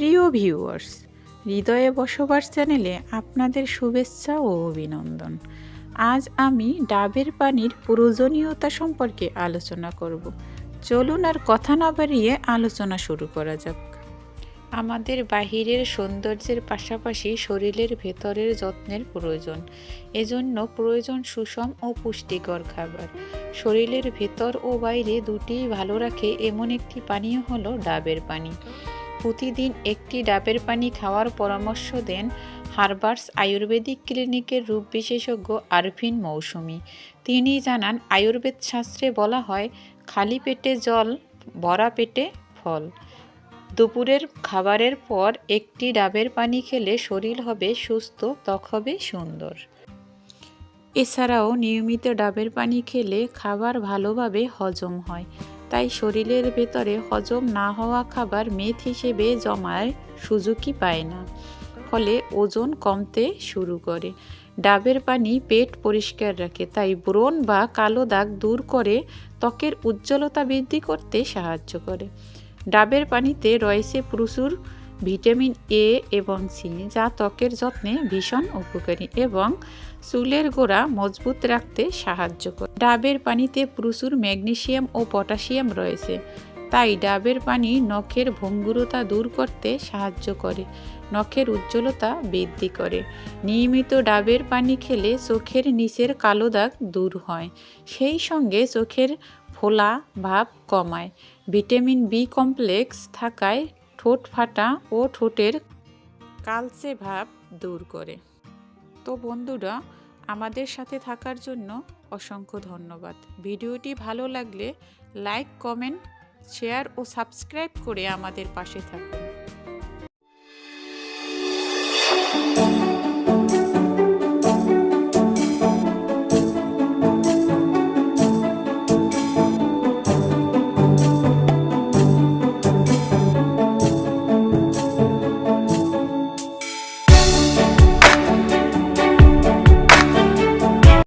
প্রিয় ভিউয়ার্স হৃদয়ে বসবাস চ্যানেলে আপনাদের শুভেচ্ছা ও অভিনন্দন। আজ আমি ডাবের পানির প্রয়োজনীয়তা সম্পর্কে আলোচনা করব। চলুন আর কথা না বাড়িয়ে আলোচনা শুরু করা যাক। আমাদের বাহিরের সৌন্দর্যের পাশাপাশি শরীরের ভেতরের যত্নের প্রয়োজন। এজন্য প্রয়োজন সুষম ও পুষ্টিকর খাবার। শরীরের ভেতর ও বাইরে দুটিই ভালো রাখে এমন একটি পানীয় হলো ডাবের পানি। প্রতিদিন একটি ডাবের পানি খাওয়ার পরামর্শ দেন হারবার্স আয়ুর্বেদিক ক্লিনিকের রূপ বিশেষজ্ঞ আরভিন মৌসুমি। তিনি জানান, আয়ুর্বেদ শাস্ত্রে বলা হয়, খালি পেটে জল, ভরা পেটে ফল। দুপুরের খাবারের পর একটি ডাবের পানি খেলে শরীর হবে সুস্থ, ত্বক হবে সুন্দর। এছাড়াও নিয়মিত ডাবের পানি খেলে খাবার ভালোভাবে হজম হয়। তাই শরীরের ভেতরে হজম না হওয়া খাবার মেদ হিসেবে জমার সুযোগই পায় না। ফলে ওজন কমতে শুরু করে। ডাবের পানি পেট পরিষ্কার রাখে, তাই ব্রণ বা কালো দাগ দূর করে ত্বকের উজ্জ্বলতা বৃদ্ধি করতে সাহায্য করে। ডাবের পানিতে রয়েছে প্রচুর ভিটামিন এ এবং সি যা ত্বকের যত্নে ভীষণ উপকারী এবং চুলের গোড়া মজবুত রাখতে সাহায্য করে। ডাবের পানিতে প্রচুর ম্যাগনেশিয়াম ও পটাশিয়াম রয়েছে, তাই ডাবের পানি নখের ভঙ্গুরতা দূর করতে সাহায্য করে, নখের উজ্জ্বলতা বৃদ্ধি করে। নিয়মিত ডাবের পানি খেলে চোখের নিচের কালো দাগ দূর হয়, সেই সঙ্গে চোখের ফোলা ভাব কমায়। ভিটামিন বি কমপ্লেক্স থাকায় ঠোঁট ফাটা ও ঠোঁটের কালচে ভাব দূর করে। তো বন্ধুরা, আমাদের সাথে থাকার জন্য অসংখ্য ধন্যবাদ। ভিডিওটি ভালো লাগলে লাইক, কমেন্ট, শেয়ার ও সাবস্ক্রাইব করে আমাদের পাশে থাকুন।